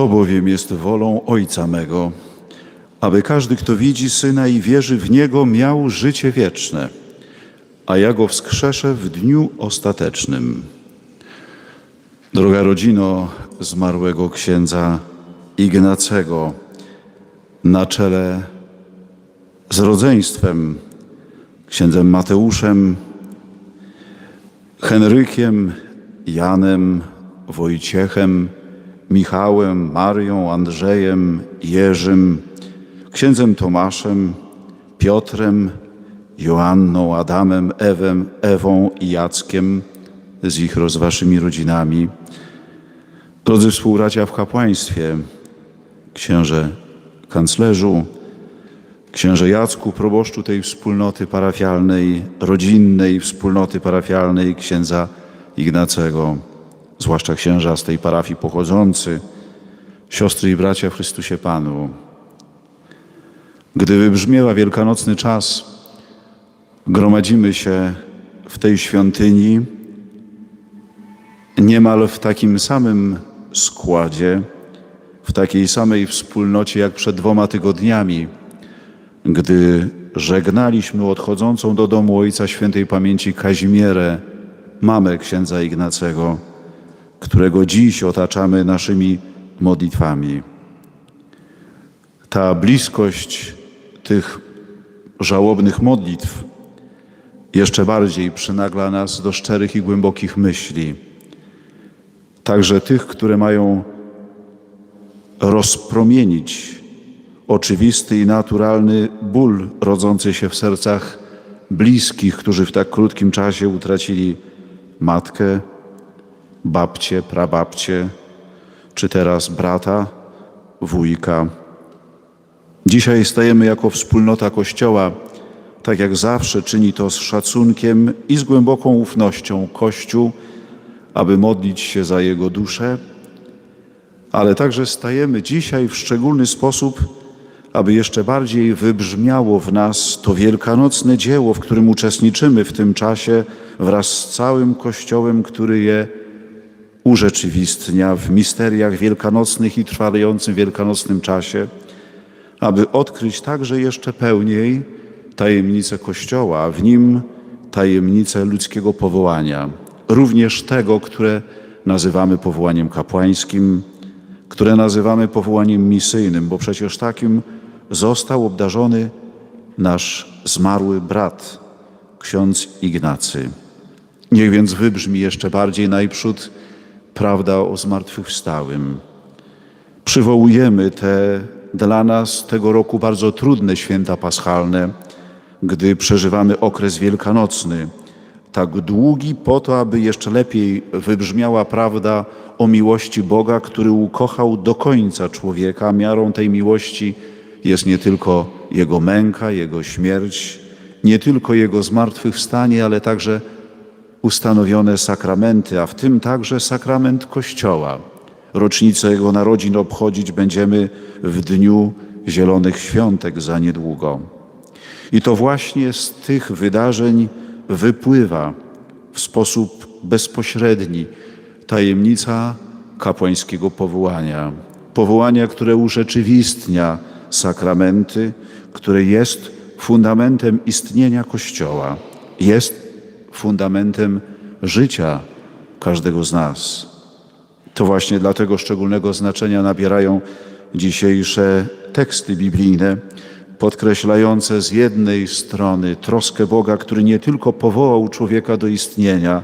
To bowiem jest wolą Ojca mego, aby każdy, kto widzi Syna i wierzy w Niego, miał życie wieczne, a ja Go wskrzeszę w dniu ostatecznym. Droga rodzino zmarłego księdza Ignacego, na czele z rodzeństwem, księdzem Mateuszem, Henrykiem, Janem, Wojciechem, Michałem, Marią, Andrzejem, Jerzym, księdzem Tomaszem, Piotrem, Joanną, Adamem, Ewem, Ewą i Jackiem z ich z waszymi rodzinami. Drodzy współbracia w kapłaństwie, księże kanclerzu, księże Jacku, proboszczu tej wspólnoty parafialnej, rodzinnej wspólnoty parafialnej księdza Ignacego, zwłaszcza księża z tej parafii pochodzący, siostry i bracia w Chrystusie Panu. Gdy wybrzmiewa wielkanocny czas, gromadzimy się w tej świątyni niemal w takim samym składzie, w takiej samej wspólnocie jak przed dwoma tygodniami, gdy żegnaliśmy odchodzącą do domu Ojca Świętej Pamięci Kazimierę, mamę księdza Ignacego, którego dziś otaczamy naszymi modlitwami. Ta bliskość tych żałobnych modlitw jeszcze bardziej przynagla nas do szczerych i głębokich myśli, także tych, które mają rozpromienić oczywisty i naturalny ból rodzący się w sercach bliskich, którzy w tak krótkim czasie utracili matkę, babcię, prababcię, czy teraz brata, wujka. Dzisiaj stajemy jako wspólnota Kościoła, tak jak zawsze czyni to z szacunkiem i z głęboką ufnością Kościół, aby modlić się za Jego duszę, ale także stajemy dzisiaj w szczególny sposób, aby jeszcze bardziej wybrzmiało w nas to wielkanocne dzieło, w którym uczestniczymy w tym czasie wraz z całym Kościołem, który je urzeczywistnia w misteriach wielkanocnych i trwającym wielkanocnym czasie, aby odkryć także jeszcze pełniej tajemnicę Kościoła, a w nim tajemnicę ludzkiego powołania, również tego, które nazywamy powołaniem kapłańskim, które nazywamy powołaniem misyjnym, bo przecież takim został obdarzony nasz zmarły brat, ksiądz Ignacy. Niech więc wybrzmi jeszcze bardziej najprzód prawda o zmartwychwstałym. Przywołujemy te dla nas tego roku bardzo trudne święta paschalne, gdy przeżywamy okres wielkanocny, tak długi po to, aby jeszcze lepiej wybrzmiała prawda o miłości Boga, który ukochał do końca człowieka. Miarą tej miłości jest nie tylko Jego męka, Jego śmierć, nie tylko Jego zmartwychwstanie, ale także ustanowione sakramenty, a w tym także sakrament Kościoła. Rocznicę Jego narodzin obchodzić będziemy w Dniu Zielonych Świątek za niedługo. I to właśnie z tych wydarzeń wypływa w sposób bezpośredni tajemnica kapłańskiego powołania. Powołania, które urzeczywistnia sakramenty, które jest fundamentem istnienia Kościoła, jest fundamentem życia każdego z nas. To właśnie dlatego szczególnego znaczenia nabierają dzisiejsze teksty biblijne, podkreślające z jednej strony troskę Boga, który nie tylko powołał człowieka do istnienia,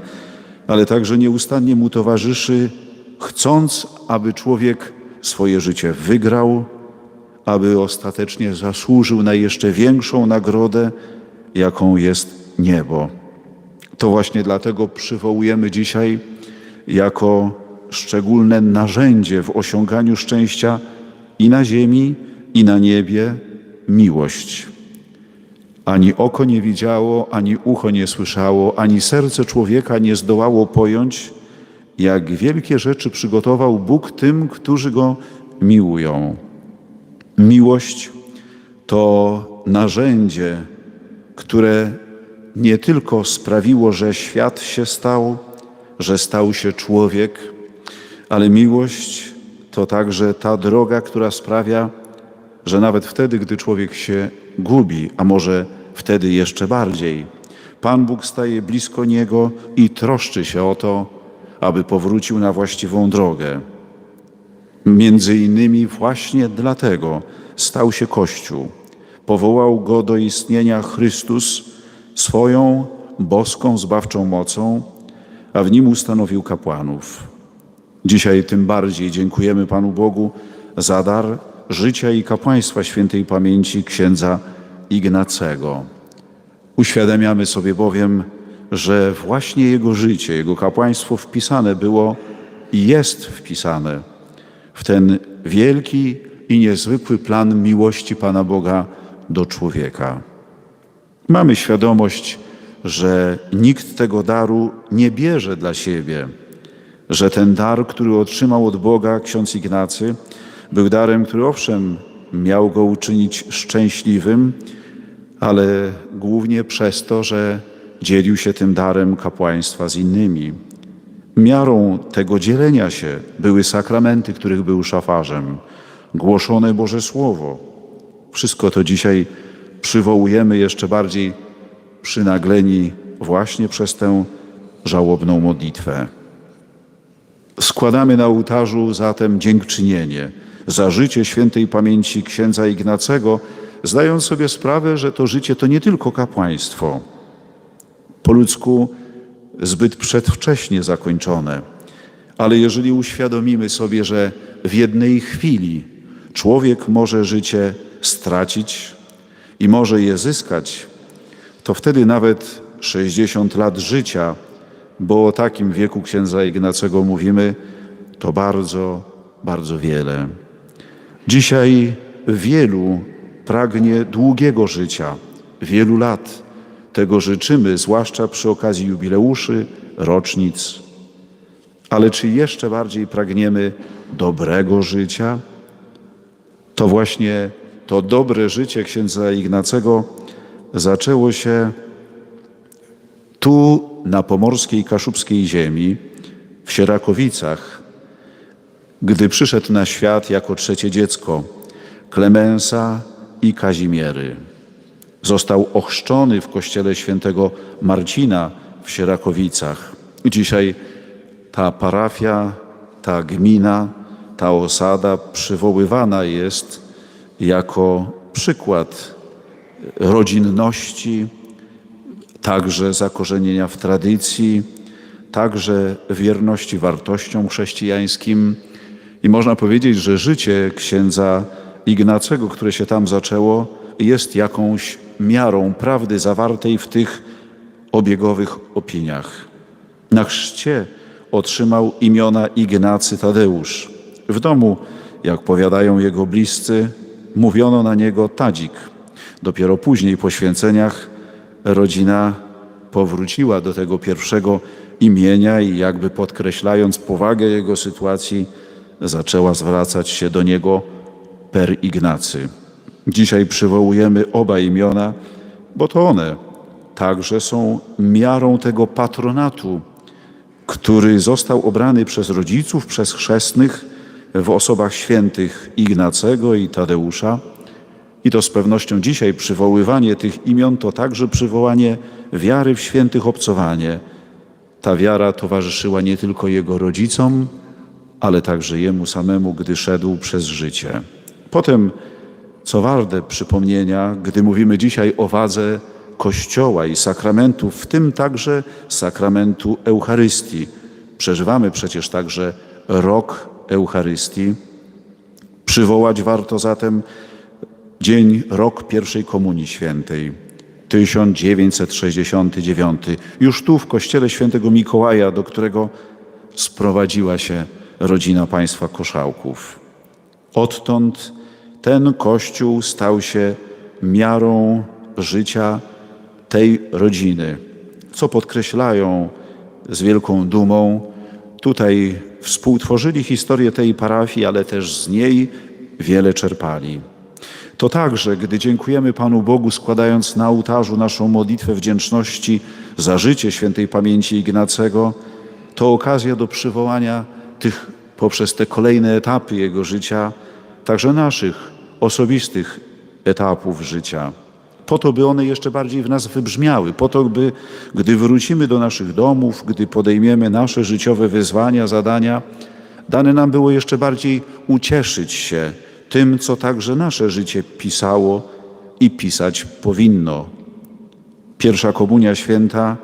ale także nieustannie mu towarzyszy, chcąc, aby człowiek swoje życie wygrał, aby ostatecznie zasłużył na jeszcze większą nagrodę, jaką jest niebo. To właśnie dlatego przywołujemy dzisiaj jako szczególne narzędzie w osiąganiu szczęścia i na ziemi, i na niebie miłość. Ani oko nie widziało, ani ucho nie słyszało, ani serce człowieka nie zdołało pojąć, jak wielkie rzeczy przygotował Bóg tym, którzy go miłują. Miłość to narzędzie, które nie tylko sprawiło, że świat się stał, że stał się człowiek, ale miłość to także ta droga, która sprawia, że nawet wtedy, gdy człowiek się gubi, a może wtedy jeszcze bardziej, Pan Bóg staje blisko niego i troszczy się o to, aby powrócił na właściwą drogę. Między innymi właśnie dlatego stał się Kościół. Powołał go do istnienia Chrystus swoją boską, zbawczą mocą, a w nim ustanowił kapłanów. Dzisiaj tym bardziej dziękujemy Panu Bogu za dar życia i kapłaństwa świętej pamięci księdza Ignacego. Uświadamiamy sobie bowiem, że właśnie jego życie, jego kapłaństwo wpisane było i jest wpisane w ten wielki i niezwykły plan miłości Pana Boga do człowieka. Mamy świadomość, że nikt tego daru nie bierze dla siebie, że ten dar, który otrzymał od Boga ksiądz Ignacy, był darem, który owszem miał go uczynić szczęśliwym, ale głównie przez to, że dzielił się tym darem kapłaństwa z innymi. Miarą tego dzielenia się były sakramenty, których był szafarzem, głoszone Boże Słowo. Wszystko to dzisiaj przywołujemy jeszcze bardziej przynagleni właśnie przez tę żałobną modlitwę. Składamy na ołtarzu zatem dziękczynienie za życie świętej pamięci księdza Ignacego, zdając sobie sprawę, że to życie to nie tylko kapłaństwo, po ludzku zbyt przedwcześnie zakończone, ale jeżeli uświadomimy sobie, że w jednej chwili człowiek może życie stracić i może je zyskać, to wtedy nawet 60 lat życia, bo o takim wieku księdza Ignacego mówimy, to bardzo, bardzo wiele. Dzisiaj wielu pragnie długiego życia, wielu lat. Tego życzymy, zwłaszcza przy okazji jubileuszy, rocznic. Ale czy jeszcze bardziej pragniemy dobrego życia? To właśnie to dobre życie księdza Ignacego zaczęło się tu na pomorskiej kaszubskiej ziemi, w Sierakowicach, gdy przyszedł na świat jako trzecie dziecko Klemensa i Kazimiery. Został ochrzczony w kościele świętego Marcina w Sierakowicach. Dzisiaj ta parafia, ta gmina, ta osada przywoływana jest jako przykład rodzinności, także zakorzenienia w tradycji, także wierności wartościom chrześcijańskim. I można powiedzieć, że życie księdza Ignacego, które się tam zaczęło, jest jakąś miarą prawdy zawartej w tych obiegowych opiniach. Na chrzcie otrzymał imiona Ignacy Tadeusz. W domu, jak powiadają jego bliscy, mówiono na niego Tadzik. Dopiero później po święceniach rodzina powróciła do tego pierwszego imienia i jakby podkreślając powagę jego sytuacji, zaczęła zwracać się do niego per Ignacy. Dzisiaj przywołujemy oba imiona, bo to one także są miarą tego patronatu, który został obrany przez rodziców, przez chrzestnych w osobach świętych Ignacego i Tadeusza. I to z pewnością dzisiaj przywoływanie tych imion to także przywołanie wiary w świętych obcowanie. Ta wiara towarzyszyła nie tylko jego rodzicom, ale także jemu samemu, gdy szedł przez życie. Potem, co warte przypomnienia, gdy mówimy dzisiaj o wadze Kościoła i sakramentów, w tym także sakramentu Eucharystii. Przeżywamy przecież także rok Eucharystii. Przywołać warto zatem dzień, rok pierwszej Komunii Świętej, 1969. Już tu w kościele świętego Mikołaja, do którego sprowadziła się rodzina państwa Koszałków. Odtąd ten kościół stał się miarą życia tej rodziny, co podkreślają z wielką dumą. Tutaj współtworzyli historię tej parafii, ale też z niej wiele czerpali. To także, gdy dziękujemy Panu Bogu, składając na ołtarzu naszą modlitwę wdzięczności za życie świętej pamięci Ignacego, to okazja do przywołania tych poprzez te kolejne etapy Jego życia, także naszych osobistych etapów życia. Po to, by one jeszcze bardziej w nas wybrzmiały, po to, by, gdy wrócimy do naszych domów, gdy podejmiemy nasze życiowe wyzwania, zadania, dane nam było jeszcze bardziej ucieszyć się tym, co także nasze życie pisało i pisać powinno. Pierwsza komunia święta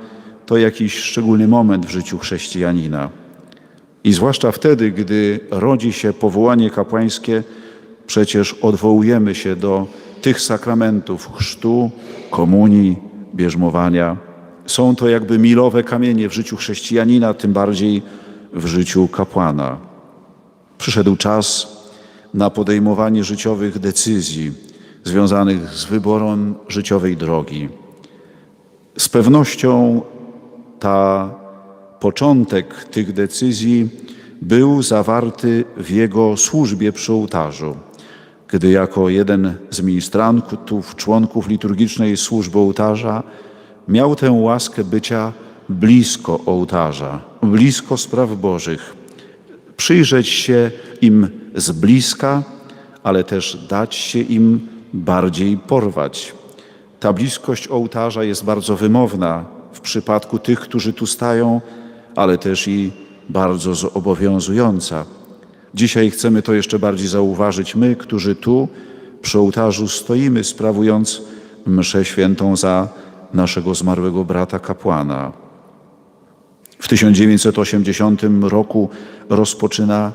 to jakiś szczególny moment w życiu chrześcijanina. I zwłaszcza wtedy, gdy rodzi się powołanie kapłańskie, przecież odwołujemy się do tych sakramentów chrztu, komunii, bierzmowania. Są to jakby milowe kamienie w życiu chrześcijanina, tym bardziej w życiu kapłana. Przyszedł czas na podejmowanie życiowych decyzji związanych z wyborem życiowej drogi. Z pewnością ta początek tych decyzji był zawarty w jego służbie przy ołtarzu, gdy jako jeden z ministrantów, członków liturgicznej służby ołtarza miał tę łaskę bycia blisko ołtarza, blisko spraw Bożych, przyjrzeć się im z bliska, ale też dać się im bardziej porwać. Ta bliskość ołtarza jest bardzo wymowna w przypadku tych, którzy tu stają, ale też i bardzo zobowiązująca. Dzisiaj chcemy to jeszcze bardziej zauważyć my, którzy tu przy ołtarzu stoimy, sprawując mszę świętą za naszego zmarłego brata kapłana. W 1980 roku rozpoczyna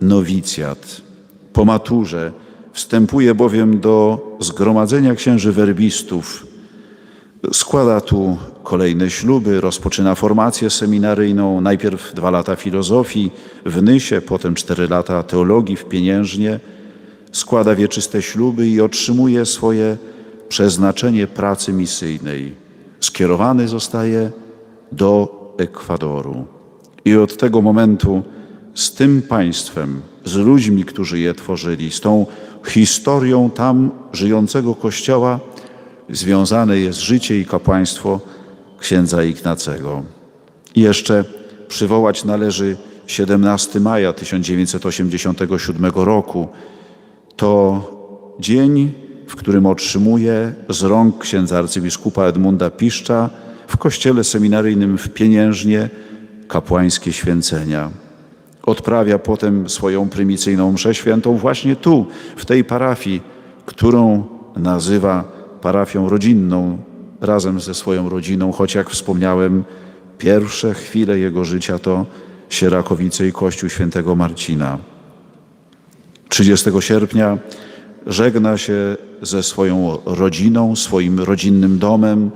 nowicjat. Po maturze wstępuje bowiem do zgromadzenia księży werbistów. Składa tu kolejne śluby, rozpoczyna formację seminaryjną, najpierw dwa lata filozofii w Nysie, potem cztery lata teologii w Pieniężnie. Składa wieczyste śluby i otrzymuje swoje przeznaczenie pracy misyjnej. Skierowany zostaje do Ekwadoru. I od tego momentu z tym państwem, z ludźmi, którzy je tworzyli, z tą historią tam żyjącego Kościoła, związane jest życie i kapłaństwo księdza Ignacego. I jeszcze przywołać należy 17 maja 1987 roku. To dzień, w którym otrzymuje z rąk księdza arcybiskupa Edmunda Piszcza w kościele seminaryjnym w Pieniężnie kapłańskie święcenia. Odprawia potem swoją prymicyjną mszę świętą właśnie tu, w tej parafii, którą nazywa parafią rodzinną, razem ze swoją rodziną, choć jak wspomniałem, pierwsze chwile jego życia to Sierakowice i Kościół świętego Marcina. 30 sierpnia żegna się ze swoją rodziną, swoim rodzinnym domem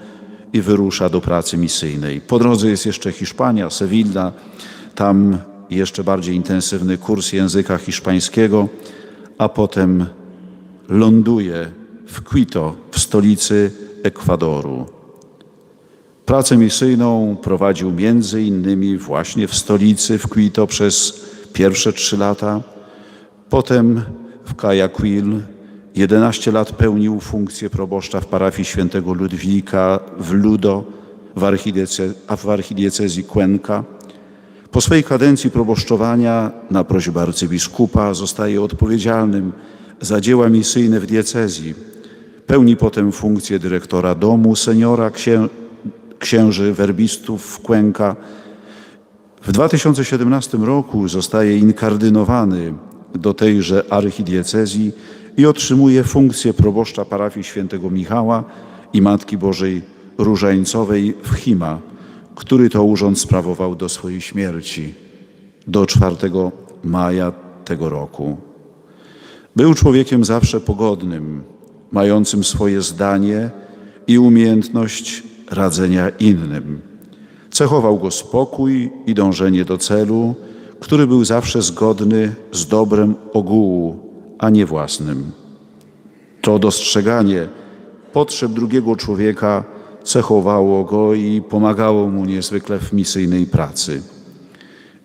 i wyrusza do pracy misyjnej. Po drodze jest jeszcze Hiszpania, Sewilla, tam jeszcze bardziej intensywny kurs języka hiszpańskiego, a potem ląduje w Quito, w stolicy Ekwadoru. Pracę misyjną prowadził między innymi właśnie w stolicy, w Quito przez pierwsze trzy lata. Potem w Guayaquil 11 lat pełnił funkcję proboszcza w parafii świętego Ludwika w Ludo, w w archidiecezji Cuenca. Po swojej kadencji proboszczowania na prośbę arcybiskupa zostaje odpowiedzialnym za dzieła misyjne w diecezji. Pełni potem funkcję dyrektora domu seniora księ, księży werbistów w Cuenca. W 2017 roku zostaje inkardynowany do tejże archidiecezji i otrzymuje funkcję proboszcza parafii świętego Michała i Matki Bożej Różańcowej w Chima, który to urząd sprawował do swojej śmierci, do 4 maja tego roku. Był człowiekiem zawsze pogodnym, mającym swoje zdanie i umiejętność radzenia innym. Cechował go spokój i dążenie do celu, który był zawsze zgodny z dobrem ogółu, a nie własnym. To dostrzeganie potrzeb drugiego człowieka cechowało go i pomagało mu niezwykle w misyjnej pracy.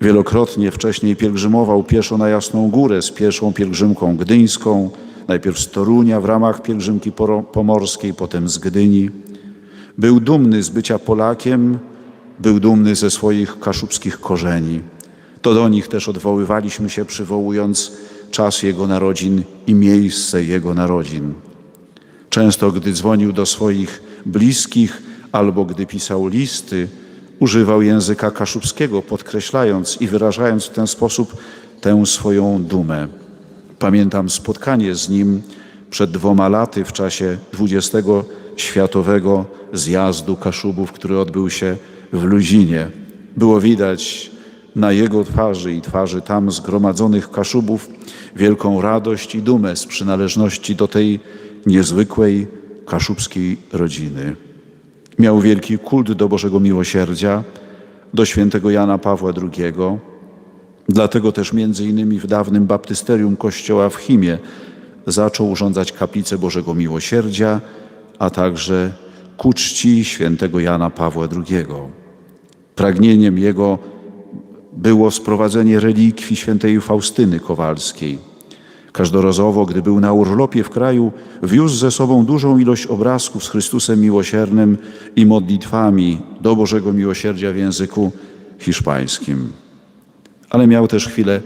Wielokrotnie wcześniej pielgrzymował pieszo na Jasną Górę z pierwszą pielgrzymką gdyńską, najpierw z Torunia w ramach pielgrzymki pomorskiej, potem z Gdyni. Był dumny z bycia Polakiem, był dumny ze swoich kaszubskich korzeni. To do nich też odwoływaliśmy się, przywołując czas Jego narodzin i miejsce Jego narodzin. Często, gdy dzwonił do swoich bliskich albo gdy pisał listy, używał języka kaszubskiego, podkreślając i wyrażając w ten sposób tę swoją dumę. Pamiętam spotkanie z nim przed dwoma laty w czasie 20. Światowego Zjazdu Kaszubów, który odbył się w Luzinie. Było widać na jego twarzy i twarzy tam zgromadzonych Kaszubów wielką radość i dumę z przynależności do tej niezwykłej kaszubskiej rodziny. Miał wielki kult do Bożego Miłosierdzia, do świętego Jana Pawła II. Dlatego też między innymi w dawnym baptysterium kościoła w Chimie zaczął urządzać kaplicę Bożego Miłosierdzia, a także ku czci świętego Jana Pawła II. Pragnieniem jego było sprowadzenie relikwii świętej Faustyny Kowalskiej. Każdorazowo, gdy był na urlopie w kraju, wiózł ze sobą dużą ilość obrazków z Chrystusem Miłosiernym i modlitwami do Bożego Miłosierdzia w języku hiszpańskim. Ale miał też chwilę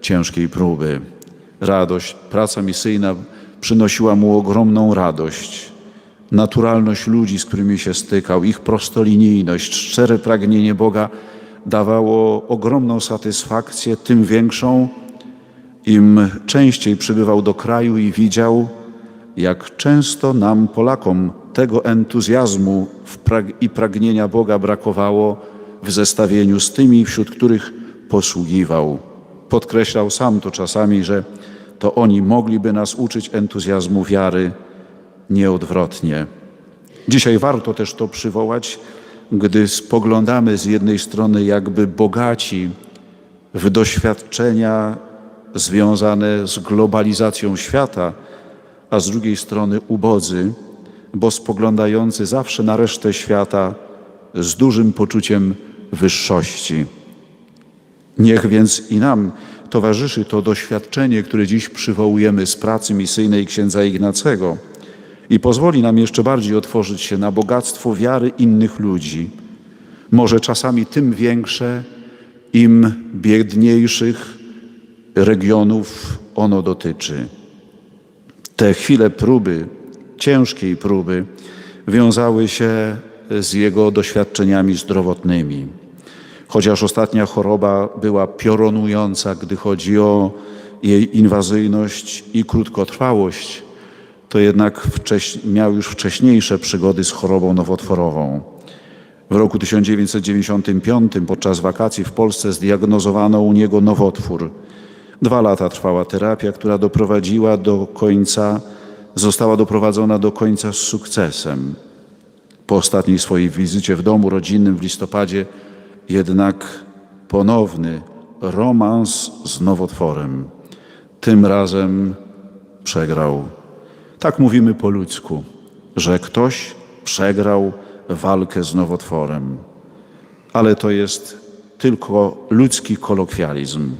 ciężkiej próby. Radość, praca misyjna przynosiła mu ogromną radość. Naturalność ludzi, z którymi się stykał, ich prostolinijność, szczere pragnienie Boga dawało ogromną satysfakcję, tym większą, im częściej przybywał do kraju i widział, jak często nam, Polakom, tego entuzjazmu i pragnienia Boga brakowało w zestawieniu z tymi, wśród których posługiwał. Podkreślał sam to czasami, że to oni mogliby nas uczyć entuzjazmu wiary nieodwrotnie. Dzisiaj warto też to przywołać, gdy spoglądamy z jednej strony jakby bogaci w doświadczenia związane z globalizacją świata, a z drugiej strony ubodzy, bo spoglądający zawsze na resztę świata z dużym poczuciem wyższości. Niech więc i nam towarzyszy to doświadczenie, które dziś przywołujemy z pracy misyjnej księdza Ignacego i pozwoli nam jeszcze bardziej otworzyć się na bogactwo wiary innych ludzi. Może czasami tym większe, im biedniejszych regionów ono dotyczy. Te chwile próby, ciężkiej próby, wiązały się z jego doświadczeniami zdrowotnymi. Chociaż ostatnia choroba była piorunująca, gdy chodzi o jej inwazyjność i krótkotrwałość, to jednak miał już wcześniejsze przygody z chorobą nowotworową. W roku 1995 podczas wakacji w Polsce zdiagnozowano u niego nowotwór. Dwa lata trwała terapia, która doprowadziła do końca, została doprowadzona do końca z sukcesem. Po ostatniej swojej wizycie w domu rodzinnym w listopadzie jednak ponowny romans z nowotworem. Tym razem przegrał. Tak mówimy po ludzku, że ktoś przegrał walkę z nowotworem. Ale to jest tylko ludzki kolokwializm.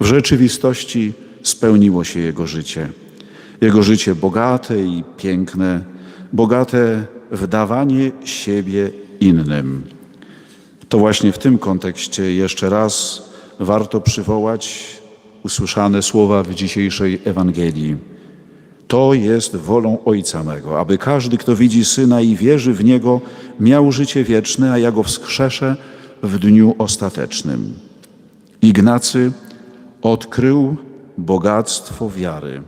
W rzeczywistości spełniło się jego życie. Jego życie bogate i piękne, bogate w dawanie siebie innym. To właśnie w tym kontekście jeszcze raz warto przywołać usłyszane słowa w dzisiejszej Ewangelii. To jest wolą Ojca mego, aby każdy, kto widzi Syna i wierzy w Niego, miał życie wieczne, a ja go wskrzeszę w dniu ostatecznym. Ignacy odkrył bogactwo wiary.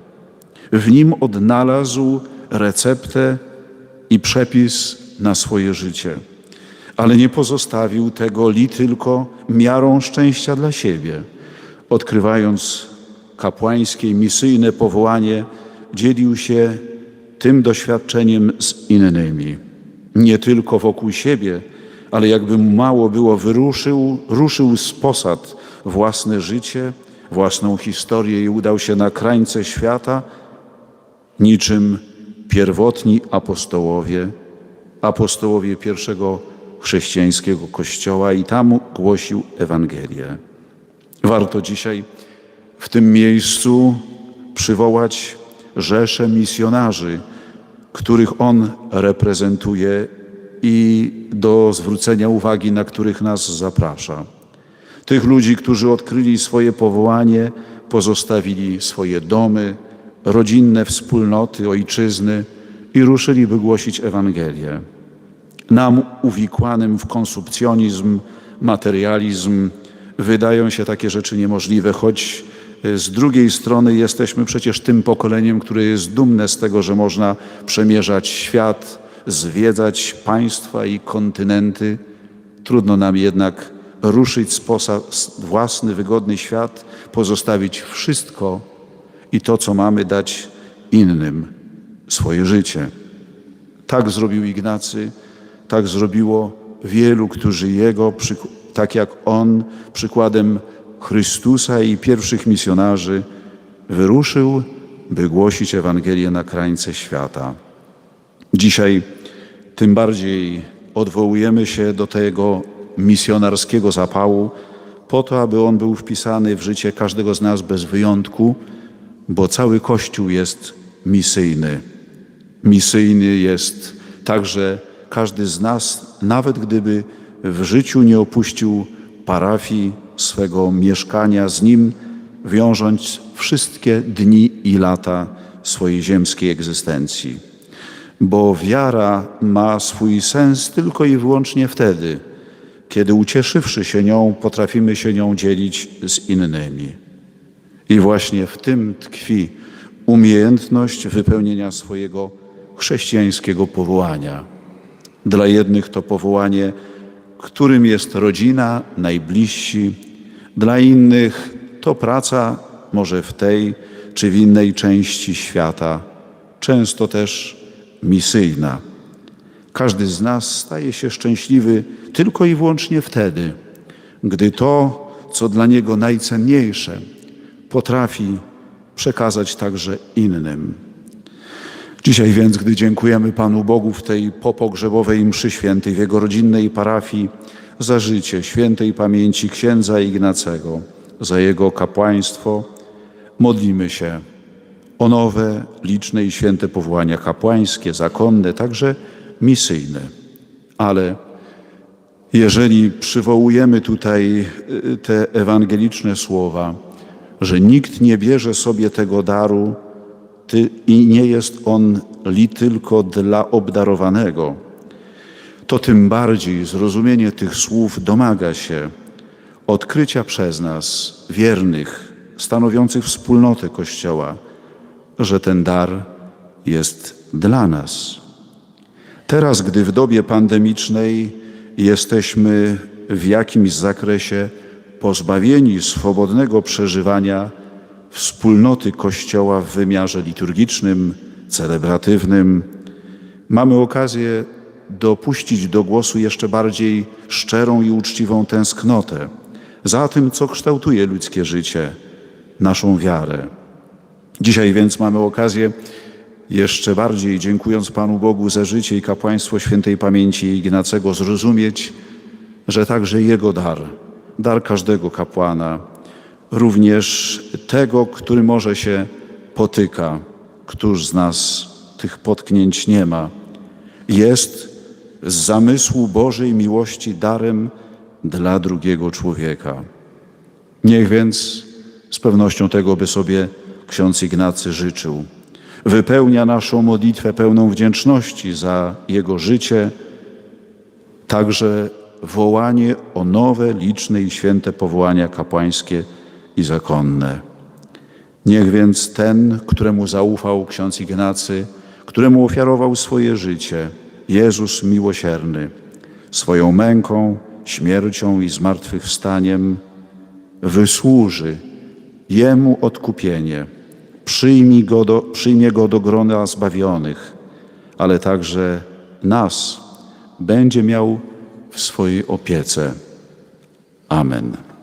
W nim odnalazł receptę i przepis na swoje życie, ale nie pozostawił tego li tylko miarą szczęścia dla siebie. Odkrywając kapłańskie, misyjne powołanie, dzielił się tym doświadczeniem z innymi. Nie tylko wokół siebie, ale jakby mu mało było, wyruszył, ruszył z posad własne życie, własną historię i udał się na krańce świata, niczym pierwotni apostołowie, apostołowie pierwszego chrześcijańskiego kościoła i tam głosił Ewangelię. Warto dzisiaj w tym miejscu przywołać rzesze misjonarzy, których on reprezentuje i do zwrócenia uwagi, na których nas zaprasza. Tych ludzi, którzy odkryli swoje powołanie, pozostawili swoje domy, rodzinne wspólnoty, ojczyzny i ruszyli, by głosić Ewangelię. Nam, uwikłanym w konsumpcjonizm, materializm, wydają się takie rzeczy niemożliwe, choć e, z drugiej strony jesteśmy przecież tym pokoleniem, które jest dumne z tego, że można przemierzać świat, zwiedzać państwa i kontynenty. Trudno nam jednak ruszyć z posa własny, wygodny świat, pozostawić wszystko i to, co mamy, dać innym swoje życie. Tak zrobił Ignacy, tak zrobiło wielu, którzy Jego, tak jak On, przykładem Chrystusa i pierwszych misjonarzy, wyruszył, by głosić Ewangelię na krańce świata. Dzisiaj tym bardziej odwołujemy się do tego misjonarskiego zapału, po to, aby on był wpisany w życie każdego z nas bez wyjątku, bo cały Kościół jest misyjny. Misyjny jest także każdy z nas, nawet gdyby w życiu nie opuścił parafii swego mieszkania z nim, wiążąc wszystkie dni i lata swojej ziemskiej egzystencji. Bo wiara ma swój sens tylko i wyłącznie wtedy, kiedy ucieszywszy się nią, potrafimy się nią dzielić z innymi. I właśnie w tym tkwi umiejętność wypełnienia swojego chrześcijańskiego powołania. Dla jednych to powołanie, którym jest rodzina, najbliżsi, dla innych to praca może w tej czy w innej części świata, często też misyjna. Każdy z nas staje się szczęśliwy tylko i wyłącznie wtedy, gdy to, co dla niego najcenniejsze, potrafi przekazać także innym. Dzisiaj więc, gdy dziękujemy Panu Bogu w tej popogrzebowej mszy świętej, w Jego rodzinnej parafii, za życie świętej pamięci księdza Ignacego, za Jego kapłaństwo, modlimy się o nowe, liczne i święte powołania kapłańskie, zakonne, także misyjne. Ale jeżeli przywołujemy tutaj y, te ewangeliczne słowa, że nikt nie bierze sobie tego daru i nie jest on li tylko dla obdarowanego, to tym bardziej zrozumienie tych słów domaga się odkrycia przez nas, wiernych, stanowiących wspólnotę Kościoła, że ten dar jest dla nas. Teraz, gdy w dobie pandemicznej jesteśmy w jakimś zakresie pozbawieni swobodnego przeżywania wspólnoty Kościoła w wymiarze liturgicznym, celebratywnym, mamy okazję dopuścić do głosu jeszcze bardziej szczerą i uczciwą tęsknotę za tym, co kształtuje ludzkie życie, naszą wiarę. Dzisiaj więc mamy okazję jeszcze bardziej, dziękując Panu Bogu za życie i kapłaństwo świętej pamięci Ignacego, zrozumieć, że także Jego dar, dar każdego kapłana, również tego, który może się potyka, któż z nas tych potknięć nie ma, jest z zamysłu Bożej miłości darem dla drugiego człowieka. Niech więc z pewnością tego by sobie ksiądz Ignacy życzył. Wypełnia naszą modlitwę pełną wdzięczności za jego życie, także wołanie o nowe, liczne i święte powołania kapłańskie i zakonne. Niech więc ten, któremu zaufał ksiądz Ignacy, któremu ofiarował swoje życie, Jezus miłosierny, swoją męką, śmiercią i zmartwychwstaniem wysłuży Jemu odkupienie. Przyjmij go do, przyjmie go do grona zbawionych, ale także nas będzie miał w swojej opiece. Amen.